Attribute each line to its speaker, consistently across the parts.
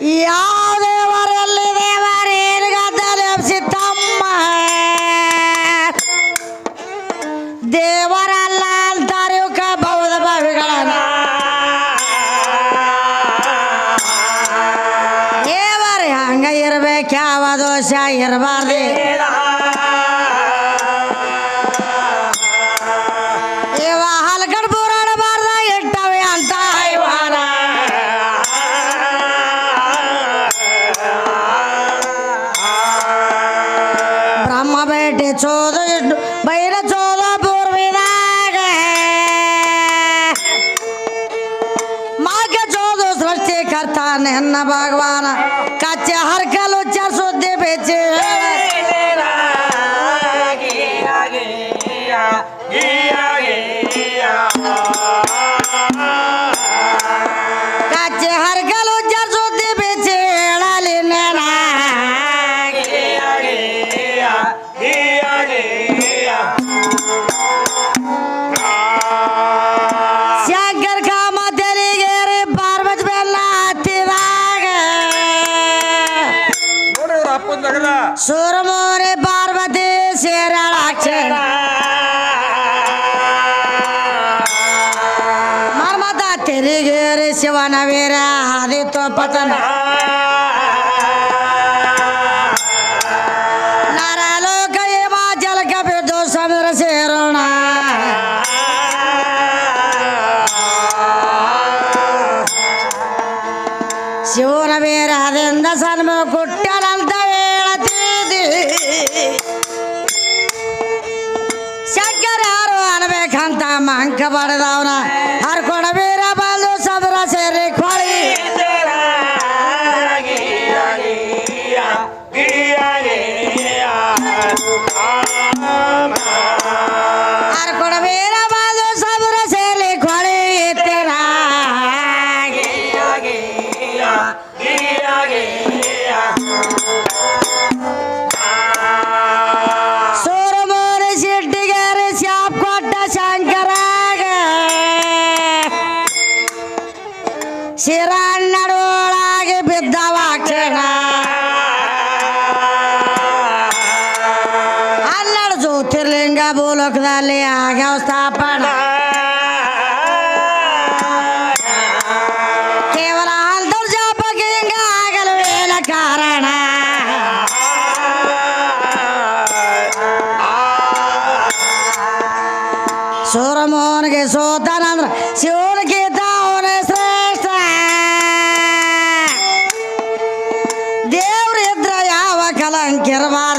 Speaker 1: ಯಾವ ದೇವರಲ್ಲಿ ದೇವರೇನುಗದ್ದಲೆ ಸಿದ್ದಮ್ಮ ದೇವರಲ್ಲ ಅಂತಾರೆ ಇವಕ್ಕ ಬೌದ್ಧ ಬಾವಿಗಳನ್ನ ದೇವರ, ಹಂಗ ಇರ್ಬೇಕು, ಯಾವ ದೋಷ ಇರಬಾರ್ದು. ಸೇರೋಣ ಶಿವನ ವೀರದಿಂದ ಸನ್ಮ ಕುಟ್ಟನಂತ ಹೇಳತೀದಿ. ಶಂಕರ ಯಾರು ಅನ್ಬೇಕಂತ ಮಂಕ ಬಡದವನ ಹರ್ಕೊಂಡ ಬೇರೆ ಬಂದು ಸಮುದ್ರ ಸೇರಿ ಕೊಳಿ ಹರ್ಕೊಂಡ ಶಿರನ್ನಡೋಳಾಗಿ ಬಿದ್ದವ ಕ್ಷಣ ಹನ್ನೆರಡು ಜ್ಯೋತಿರ್ಲಿಂಗ ಭೂಲೋಕದಲ್ಲಿ ಆಗ್ಯಾವ ಸ್ಥಾಪನ ಕೇವಲ ಅಂತರ್ಜಾಪಕ್ಕೆ ಹಿಂಗ ಆಗಲು ಏನ ಕಾರಣ? ಸೂರಮೋಹನ್ಗೆ ಸೋತಾನಂದ್ರ ಶಿವನಿಗಿಂತ observa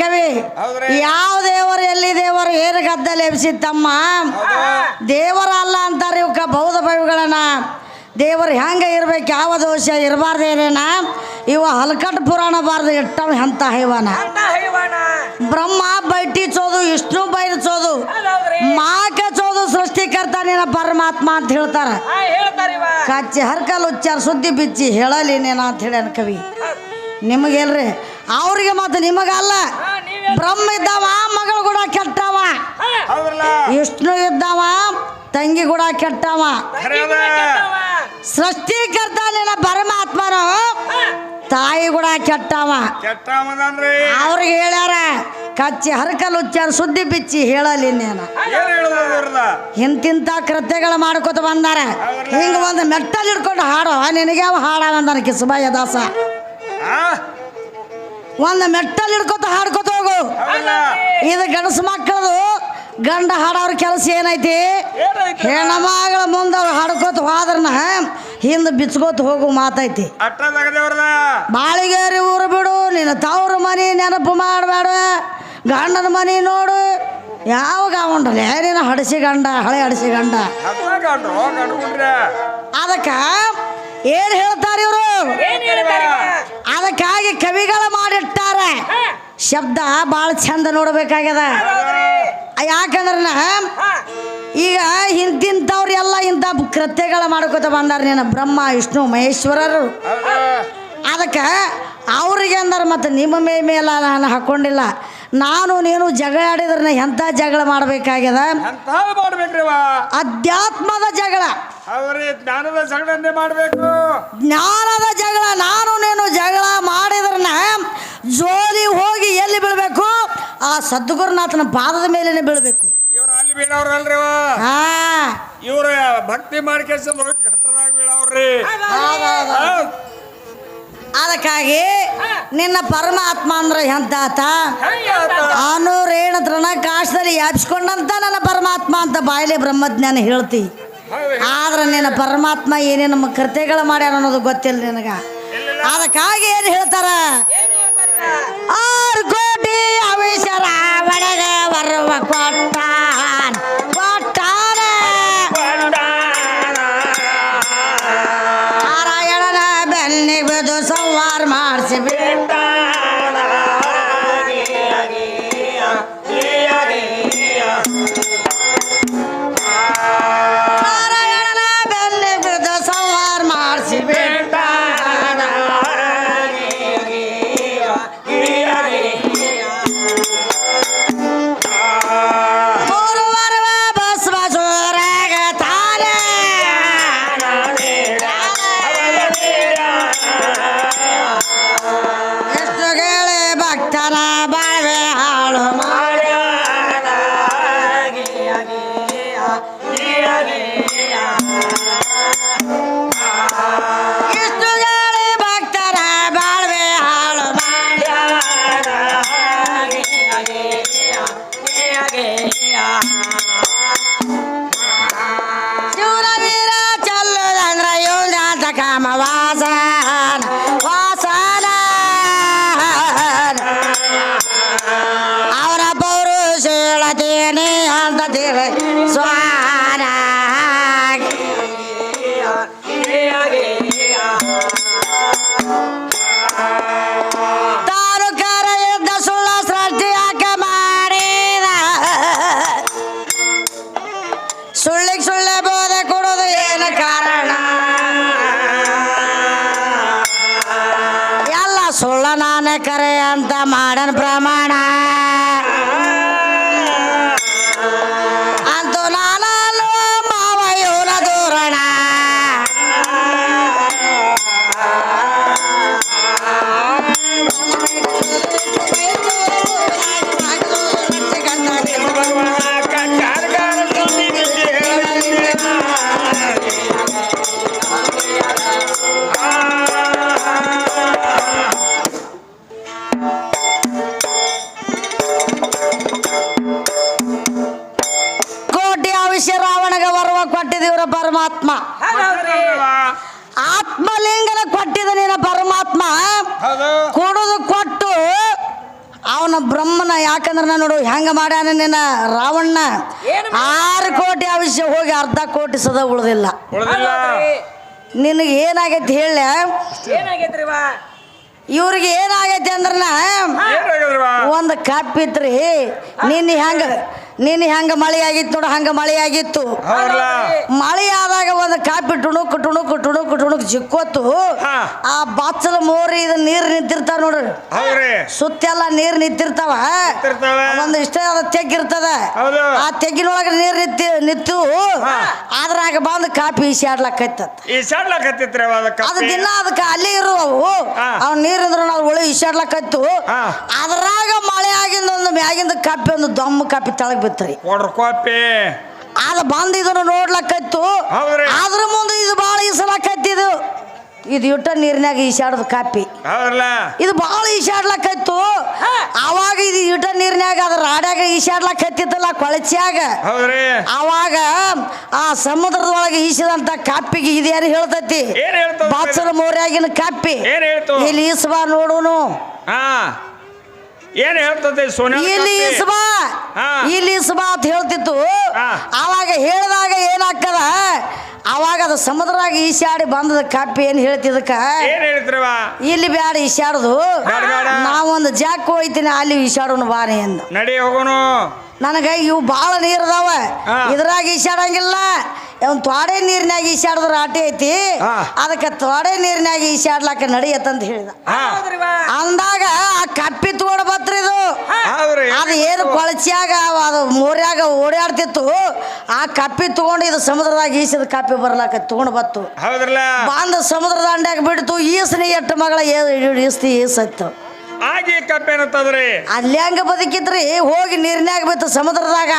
Speaker 1: ಕವಿ. ಯಾವ ದೇವರು ಎಲ್ಲಿ ದೇವರು ಏನು ಗದ್ದಲೆ ಎಬ್ಸಿತ್ತಮ್ಮ ದೇವರ ಅಲ್ಲ ಅಂತಾರೆ ಇವಕ್ಕ ಬೌದ್ಧ ಭವಿಗಳನ್ನ. ದೇವರು ಹೆಂಗೆ ಇರ್ಬೇಕು ಯಾವ ದೋಷ ಇರಬಾರ್ದೇನೇನ ಇವ ಹಲ್ಕಟ್ ಪುರಾಣ ಬಾರ್ದು ಇಟ್ಟವ ಎಂತ ಹೈವಾನ? ಬ್ರಹ್ಮ ಬೈಟಿ ಚೋದು ವಿಷ್ಣು ಬೈದು ಚೋದು ಮಾಕ ಚೋದು ಸೃಷ್ಟಿಕರ್ತ ನಿನ್ನ ಪರಮಾತ್ಮ ಅಂತ ಹೇಳ್ತಾರ. ಕಚ್ಚಿ ಹರ್ಕಲ್ ಉಚ್ಚಾರ ಸುದ್ದಿ ಬಿಚ್ಚಿ ಹೇಳಲಿ ನೇನ ಅಂತ ಹೇಳ್ಯಾನ ಕವಿ. ನಿಮಗೇಲ್ರಿ ಅವ್ರಿಗೆ ಮತ್ತೆ ನಿಮಗಲ್ಲ. ಬ್ರಹ್ಮ ಇದ್ದಾವ ಮಗಳು ಕೂಡ ಕೆಟ್ಟವ. ವಿಷ್ಣು ಇದ್ದಾವ ತಂಗಿ ಕೂಡ ಕೆಟ್ಟವ. ಸೃಷ್ಟಿಕರ್ತ ನಿನ್ನ ಪರಮಾತ್ಮನು ತಾಯಿ ಕೂಡ ಕೆಟ್ಟವ. ಅವ್ರಿಗೆ ಹೇಳ್ಯಾರ ಕಚ್ಚಿ ಹರಕಲು ಉಚ್ಚಾರ ಸುದ್ದಿ ಬಿಚ್ಚಿ ಹೇಳಲಿ ನೀನು. ಇಂತಿಂತ ಕೃತ್ಯಗಳು ಮಾಡ್ಕೊತ ಬಂದಾರ. ಹಿಂಗ ಒಂದು ಮೆಟ್ಟಲ್ ಹಿಡ್ಕೊಂಡು ಹಾಡೋ ನಿನಗೆ ಯಾವ ಹಾಡ ಅಂದಾನ ಕಿಸುಬಾಯ ದಾಸ?
Speaker 2: ಆ?
Speaker 1: ಒಂದು ಮೆಟ್ಟಲ್ ಹಿಡ್ಕೊತ ಹಾಡ್ಕೊತ ಹೋಗು. ಇದು ಗಂಡಸು ಮಕ್ಕಳದು ಗಂಡ ಹಾಡೋರ ಕೆಲಸ ಏನೈತಿ? ಹೆಣ್ಮಗಳ ಮುಂದೆ ಅವ್ರು ಹಾಡ್ಕೊತ ಹೋದ್ರನ ಹಿಂದೆ ಬಿಚ್ಕೋತ ಹೋಗು ಮಾತೈತಿ. ಬಾಳಿಗೇರಿ ಊರು ಬಿಡು ನಿನ್ನ ತವ್ರ ಮನೆ ನೆನಪು ಮಾಡಬೇಡ. ಗಂಡನ ಮನೆ ನೋಡು. ಯಾವಾಗ ಉಂಡಲ್ಲ ನೀನು ಹಡಸಿ ಗಂಡ ಹಳೆ ಹಡಸಿ ಗಂಡ. ಅದಕ್ಕ ಏನು ಹೇಳ್ತಾರ ಕವಿಗಳು ಮಾಡಿಟ್ಟಾರ ಶಬ್ದ ಭಾಳ ಚಂದ ನೋಡ್ಬೇಕಾಗ್ಯದ. ಯಾಕಂದ್ರೆ ಈಗ ಇಂತಿಂಥವ್ರು ಎಲ್ಲ ಇಂಥ ಕೃತ್ಯಗಳ ಮಾಡ್ಕೋತ ಬಂದಾರ ನೀನು. ಬ್ರಹ್ಮ ವಿಷ್ಣು ಮಹೇಶ್ವರರು. ಅದಕ್ಕೆ ಅವ್ರಿಗೆ ಅಂದ್ರೆ ಮತ್ತು ನಿಮ್ಮ ಮೇ ಮೇಲೆ ನಾನು ಹಾಕ್ಕೊಂಡಿಲ್ಲ ನಾನು ನೀನು ಜಗಳ ಆಡಿದ್ರೆ ಎಂಥ ಜಗಳ ಮಾಡಬೇಕಾಗ್ಯದ? ಅಧ್ಯಾತ್ಮದ ಜಗಳ.
Speaker 2: ಅವ್ರಿ ಜ್ಞಾನದ ಮಾಡಬೇಕು.
Speaker 1: ಜ್ಞಾನದ ಜಗಳ ನಾನು ನೀನು ಜಗಳ ಮಾಡಿದ್ರನ್ನ ಜೋಲಿ ಹೋಗಿ ಎಲ್ಲಿ ಬೀಳ್ಬೇಕು? ಆ ಸದ್ಗುರುನಾಥನ ಪಾದದ ಮೇಲೇನೆ ಬೀಳ್ಬೇಕು.
Speaker 2: ಇವ್ರು ಅಲ್ಲಿ ಬೀಳವ್ರಲ್ರಿ ಇವ್ರ ಭಕ್ತಿ ಮಾಡಿ ಹೋಗಿ ಘಟರಾಗ ಬೀಳವ್ರಿ.
Speaker 1: ಅದಕ್ಕಾಗಿ ನಿನ್ನ ಪರಮಾತ್ಮ ಅಂದ್ರೆ ಎಂತಾತ?
Speaker 2: ಆತ?
Speaker 1: ಕಾಶದಲ್ಲಿ ಯಾಪಿಸ್ಕೊಂಡಂತ ನನ್ನ ಪರಮಾತ್ಮ ಅಂತ ಬಾಯಲೆ ಬ್ರಹ್ಮಜ್ಞಾನ ಹೇಳ್ತಿ. ಆದ್ರೆ ನಿನ್ನ ಪರಮಾತ್ಮ ಏನೇನು ಕೃತ್ಯಗಳು ಮಾಡ್ಯಾರ ಅನ್ನೋದು ಗೊತ್ತಿಲ್ಲ ನಿನಗ. ಅದಕ್ಕಾಗಿ ಏನು ಹೇಳ್ತಾರ? ಆರು ಕೋಟಿ ಅವಿಷರ ಇಷ್ಟು ಕೇಳಿ ಕರೆ ಅಂತ ಮಾಡನ್ ಪ್ರಮಾಣ. ಪರಮಾತ್ಮ. ಆತ್ಮಲಿಂಗನ ಕೊಟ್ಟಿದ ನೀನ ಪರಮಾತ್ಮ. ಕೊಡೋದು ಕೊಟ್ಟು ಅವನ ಬ್ರಹ್ಮನ ಯಾಕಂದ್ರೆ ನಾನು ನೋಡು ಹೆಂಗ ಮಾಡ್ಯಾನ ನಿನ್ನ ರಾವಣ್ಣ ಆರು ಕೋಟಿ ಅವಶ್ಯ ಹೋಗಿ ಅರ್ಧ ಕೋಟಿ ಸದ ಉಳಿದಿಲ್ಲ.
Speaker 2: ಉಳ್ದಿಲ್ಲ.
Speaker 1: ನಿನಗೆ ಏನಾಗೈತಿ ಹೇಳ? ಇವ್ರಿಗೆ ಏನಾಗೈತಿ ಅಂದ್ರನ?
Speaker 2: ಏನಾಗದ್ರವ
Speaker 1: ಒಂದು ಕಪ್ಪಿತ್ರಿ. ನಿನ್ನೆ ಹೆಂಗ ನಿನ್ನೆ ಹೆಂಗ ಮಳೆ ಆಗಿತ್ತು ನೋಡು ಹಂಗ ಮಳೆ ಆಗಿತ್ತು ಮಳೆ ಆದಾಗ ಒಂದು ಕಾಪಿ ಟುಣುಕು ಟುಣುಕು ಟುಣುಕ್ ಟುಣುಕ್ ಜಿಕ್ಕೋತು ಆ ಬಾಚಲ ಮೋರಿ ಇದು ನೀರು ನಿಂತಿರ್ತಾವ ನೋಡ್ರಿ. ಸುತ್ತೆಲ್ಲ ನೀರು ನಿಂತಿರ್ತಾವ. ಒಂದ್ ಇಷ್ಟ ತೆಗ್ಗಿರ್ತದ. ಆ ತೆಗ್ಗಿನೊಳಗೆ ನೀರು ನಿಂತಿ ನಿಂತು ಅದ್ರಾಗ ಬಂದು ಕಾಪಿ ಈಸಾಡ್ಲಕ್ಕೈತ ಅದು ದಿನ ಅದಕ್ಕೆ ಅಲ್ಲಿ ಇರುವವು.
Speaker 2: ಅವು
Speaker 1: ಅವ್ ನೀರಿಂದ್ರ ನಾವು ಒಳಿ ಈಸಾಡ್ಲಕ್ಕತ್ತು. ಅದ್ರಾಗ ಮಳೆ ಆಗಿಂದ ಒಂದು ಮ್ಯಾಗಿಂದ ಕಾಪಿ ಒಂದು ದಮ್ಮ ಕಾಪಿ ತಳಗ್ ಬಿತ್ತರಿ
Speaker 2: ಕಾಪಿ
Speaker 1: ಅದು ಬಂದು ಇದನ್ನು ನೋಡ್ಲಕ್ಕತ್ತು. ಅದ್ರ ಮುಂದೆ ಇದು ಈಸಲಾಕತ್ತಿದು ಇದು ಇಟ್ಟ ನೀರಿನಾಗ ಈಶಾಡದ ಕಾಪಿ.
Speaker 2: ಹೌದಲ್ಲ
Speaker 1: ಇದು ಭಾಳ ಈಶಾಡ್ಲಕ್ಕತ್ತು ಅವಾಗ ಇದು ಇಟ್ಟ ನೀರಿನಾಗ ಅದ್ರ ರಾಡ್ಯಾಗ ಈಸಾಡ್ಲಕ್ಕತ್ತಿತ್ತಲ್ಲ ಕೊಳಚ್ಯಾಗ.
Speaker 2: ಹೌದ್ರಿ?
Speaker 1: ಅವಾಗ ಆ ಸಮುದ್ರದೊಳಗೆ ಈಸಿದಂತ ಕಾಪಿಗೆ ಇದು
Speaker 2: ಯಾರು ಹೇಳ್ತತಿ?
Speaker 1: ಬಾತ್ಸರ ಮೋರ್ಯಾಗಿನ ಕಾಪಿ.
Speaker 2: ಏನ್ ಹೇಳ್ತು
Speaker 1: ಇಲ್ಲಿ ಈಸ್ಬಾ ನೋಡುನು.
Speaker 2: ಹಾ. ಏನ್ ಹೇಳ್ತದೆ
Speaker 1: ಇಲ್ಲಿ. ಇಲ್ಲಿ ಈಸ್ಬಾ ಅಂತ ಹೇಳ್ತಿತ್ತು.
Speaker 2: ಆವಾಗ
Speaker 1: ಅವಾಗ ಹೇಳಿದಾಗ ಏನಾಗ್ತದ? ಅವಾಗ ಅದು ಸಮುದ್ರಾಗ ಈಶಾಡಿ ಬಂದದ ಕಪ್ಪಿ ಏನು ಹೇಳ್ತಿದಕ್ಕ
Speaker 2: ಏನ್
Speaker 1: ಇಲ್ಲಿ ಬ್ಯಾಡ ಈಶಾಡುದು. ನಾವೊಂದು ಜಾಕ್ ಹೋಯ್ತೀನಿ ಅಲ್ಲಿ ಈಶಾಡೋನು ಬಾರಿ ಅಂದ.
Speaker 2: ನಡಿ ಹೋಗೋನು.
Speaker 1: ನನಗೆ ಇವು ಭಾಳ ನೀರು ಅದಾವ.
Speaker 2: ಹಾ.
Speaker 1: ಇದ್ರಾಗ ಈಶಾಡಂಗಿಲ್ಲ. ಒಂದು ತೊಡೆ ನೀರಿನಾಗ ಈಸಾಡಿದ್ರ ಆಟ ಐತಿ. ಅದಕ್ಕೆ ತೊಡೆ ನೀರಿನಾಗ ಈಸಾಡ್ಲಾಕ ನಡೆಯತ್ತಂತ ಹೇಳಿದ. ಅಂದಾಗ ಆ ಕಪ್ಪಿ ತಗೊಂಡು ಬತ್ರಿ ಇದು. ಅದು ಏನು ಕೊಳಚ್ಯಾಗ ಅದು ಮೋರ್ಯಾಗ ಓಡಾಡ್ತಿತ್ತು ಆ ಕಪ್ಪಿ ತಗೊಂಡು ಇದು ಸಮುದ್ರದಾಗ ಈಸಿದ ಕಪ್ಪಿ ಬರ್ಲಾಕ ತಗೊಂಡು ಬತ್ತು.
Speaker 2: ಹೌದ್ರಲ್ಲ
Speaker 1: ಬಂದ ಸಮುದ್ರ ದಂಡ್ಯಾಗ ಬಿಡ್ತು. ಈಸನಿ ಎಟ್ಟು ಮಗಳ ಈಸ್ತಿ ಈಸತ್ತು.
Speaker 2: ಆಗಿ ಕಪ್ಪೇನತ್ತದ್ರಿ
Speaker 1: ಅಲ್ಲಿ ಹಂಗ ಬದುಕಿದ್ರಿ ಹೋಗಿ ನೀರಿನಾಗ ಬಿತ್ತು ಸಮುದ್ರದಾಗ.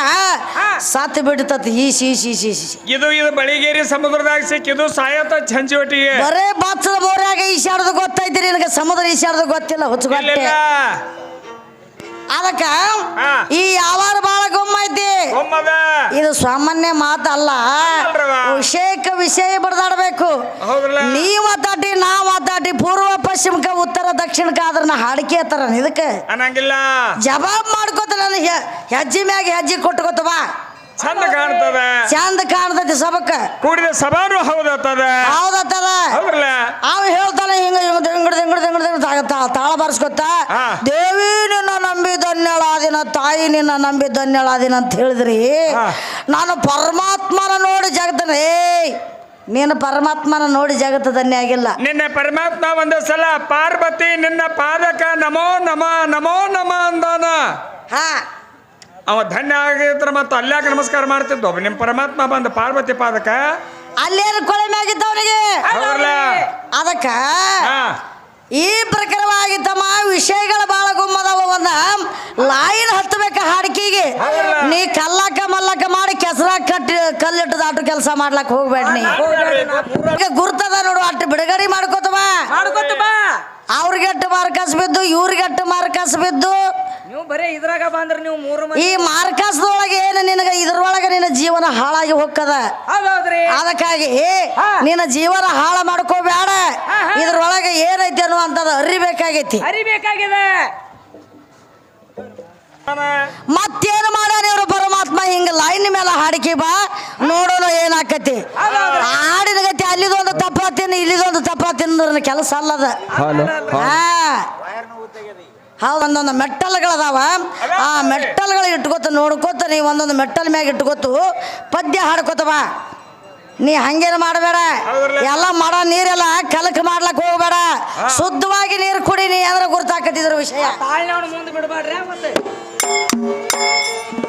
Speaker 1: ಸತ್ತು ಬಿಡ್ತತಿ. ಈಸಿ ಈಸಿ ಈಸಿ ಈಸಿ
Speaker 2: ಇದು ಇದು ಬಳಿಗೇರಿ ಸಮುದ್ರದಾಗ ಸಿಕ್ಕಿದು ಸಾಯತ್ತ ಚಂಚಿ ಒಟ್ಟಿಗೆ
Speaker 1: ಬರೇ ಬಾತ್ಸದ ಮೋರ್ಯಾಗ ಈಶಾರದ ಗೊತ್ತೈತಿ ನಿನಗೆ ಸಮುದ್ರ ಈಶಾರದ ಗೊತ್ತಿಲ್ಲ ಹುಚ್ಚುಗಟ್ಟೆ. ಅದಕ್ಕ ಈ ಯಾವಾರ ಬಾಳ ಗೊಮ್ಮ ಐತಿ.
Speaker 2: ಒಮ್ಮದ
Speaker 1: ಇದು ಸಾಮಾನ್ಯ ಮಾತಲ್ಲ. ವಿಷಯಕ್ಕೆ ವಿಷಯ ಬಡದಾಡಬೇಕು.
Speaker 2: ಹೌದ್ರಲ್ಲ?
Speaker 1: ನೀ ಮಾತಾಡಿ ನಾ ಮಾತಾಡಿ ಪೂರ್ವ ಪಶ್ಚಿಮಕ್ಕೆ ಉತ್ತರ ದಕ್ಷಿಣಕ್ಕೆ ಆದ್ರ ನಾ ಹಾಡಿಕೆ ಹತ್ತಾರ ಇದಕ್ಕೆ?
Speaker 2: ಅನ್ನಂಗಿಲ್ಲ.
Speaker 1: ಜವಾಬ್ ಮಾಡ್ಕೋತ ನಾನು ಹೆಜ್ಜೆ ಮ್ಯಾಗ ಹೆಜ್ಜೆ ಕೊಟ್ಕೋತ ಬಾ.
Speaker 2: ಚಂದ ಕಾಣ್ತದ.
Speaker 1: ಚಂದ ಕಾಣ್ತೈತಿ ಸಬಕ್ಕ
Speaker 2: ಕೂಡಿದ ಸಭಾನು ಹೌದತ್ತದ
Speaker 1: ಹೌದತ್ತದ ಅವ ಹೇಳ್ತಾನೆ ಹಿಂಗ ಹಿಂಗ ದಿಂಗಡ ದಿಂಗಡ ದಿಂಗಡ ದಿಂಗಡ ತಾಳ ಬಾರಿಸ್ಕೊತ ದೇವಿ ನಿನ್ನ ನಂಬಿ ಧನ್ಯಳಾದಿನ ತಾಯಿ ನಿನ್ನ ನಂಬಿ ಧನ್ಯಳಾದಿನ ಅಂತ ಹೇಳಿದ್ರಿ. ನಾನು ಪರಮಾತ್ಮನ ನೋಡಿ ಏಯ್ ನೀನು ಪರಮಾತ್ಮನ ನೋಡಿ ಜಗತ್ತು ಧನ್ಯ ಆಗಿಲ್ಲ.
Speaker 2: ನಿನ್ನೆ ಪರಮಾತ್ಮ ಒಂದು ಸಲ ಪಾರ್ವತಿ ನಿನ್ನ ಪಾದಕ ನಮೋ ನಮ ನಮೋ ನಮ ಅಂದಾನ.
Speaker 1: ಹಾ.
Speaker 2: ಅವ ಧನ್ಯ ಆಗಿದ್ರ ಮತ್ತು ಅಲ್ಲಾಕ ನಮಸ್ಕಾರ ಮಾಡ್ತಿದ್ದ. ಒಬ್ಬ ನಿಮ್ಮ ಪರಮಾತ್ಮ ಬಂದ ಪಾರ್ವತಿ ಪಾದಕ.
Speaker 1: ಅಲ್ಲೇನು ಕೊಳೆ
Speaker 2: ಆಗಿದ್ದವನಿಗೆ
Speaker 1: ಅದಕ್ಕ
Speaker 2: ಹಾ.
Speaker 1: ಈ ಪ್ರಕಾರವಾಗಿ ತಮ್ಮ ವಿಷಯಗಳ ಬಾಳ ಗುಮ್ಮದವ ಒಂದ ಲೈನ್ ಹತ್ತಬೇಕ ಹಾಡಿಕೆಗೆ
Speaker 2: ಹೌದಲ್ಲ?
Speaker 1: ನೀ ಕಲ್ಲಕ್ಕ ಮಲ್ಲಕ್ಕ ಮಾಡಿ ಕೆಸರ ಕಟ್ಟಿ ಕಲ್ಲಿಟ್ಟು ದಾಟು ಕೆಲಸ ಮಾಡ್ಲಕ್ ಹೋಗಬೇಡ ನೀ ಈಗ ಗುರ್ತದ ನೋಡು ಅಟ್ಟು ಬಿಡುಗಡೆ ಮಾಡ್ಕೋತವ
Speaker 3: ಮಾಡ್ಕೊತ ಬಾ.
Speaker 1: ಅವ್ರಿಗೆಟ್ಟು ಮಾರ್ಕಸ್ ಬಿದ್ದು ಇವ್ರಿಗೆಟ್ಟು ಮಾರ್ಕಸ್ ಬಿದ್ದು.
Speaker 3: ನೀವು ಬರೇ ಇದ್ರಾಗ ಬಂದ್ರ ನೀವು ಮೂರು ಮಂದಿ
Speaker 1: ಈ ಮಾರ್ಕಸ್ದೊಳಗೆ ಏನು ನಿನಗ ಇದ್ರೊಳಗೆ ನಿನ್ನ ಜೀವನ ಹಾಳಾಗಿ ಹೋಗ್ತದ. ಅದಕ್ಕಾಗಿ. ನಿನ್ನ ಜೀವನ ಹಾಳ ಮಾಡ್ಕೋಬೇಡ. ಇದ್ರೊಳಗೆ ಏನೈತಿ ಅನ್ನುವಂಥದ್ದು ಅರಿಬೇಕಾಗೈತಿ.
Speaker 3: ಅರಿಬೇಕಾಗಿದೆ.
Speaker 1: ಮತ್ತೇನು ಮಾಡ್ಯಾರ ಇವ್ರು ಪರಮಾತ್ಮ? ಹಿಂಗ ಲೈನ್ ಮೇಲೆ ಹಾಡಿಕೆ ಬಾ ನೋಡೋಣ ಏನಾಕತಿ. ಹಾಡಿನ ಗತಿ ಅಲ್ಲಿದೊಂದು ತಪ್ಪಾತೀನಿ ಇಲ್ಲಿದೊಂದು ತಪ್ಪಾತೀನಿ ಕೆಲಸ ಅಲ್ಲದ. ಹಾ. ಹೌದು ಒಂದೊಂದು ಮೆಟ್ಟಲ್ಗಳದಾವ. ಆ ಮೆಟ್ಟಲ್ಗಳು ಇಟ್ಕೋತ ನೋಡ್ಕೋತ ನೀ ಒಂದೊಂದು ಮೆಟ್ಟಲ್ ಮ್ಯಾಗ ಇಟ್ಕೋತು ಪದ್ಯ ಹಾಡ್ಕೋತವ ಬಾ. ನೀ ಹಂಗೇನು ಮಾಡಬೇಡ. ಎಲ್ಲ ಮಾಡೋ ನೀರೆಲ್ಲ ಕಲಕ ಮಾಡ್ಲಕ್ ಹೋಗ್ಬೇಡ. ಶುದ್ಧವಾಗಿ ನೀರು ಕುಡಿ ನೀ ಅಂದ್ರೆ ಗುರ್ತಾಕತಿದ್ರ ವಿಷಯ.
Speaker 3: Thank you.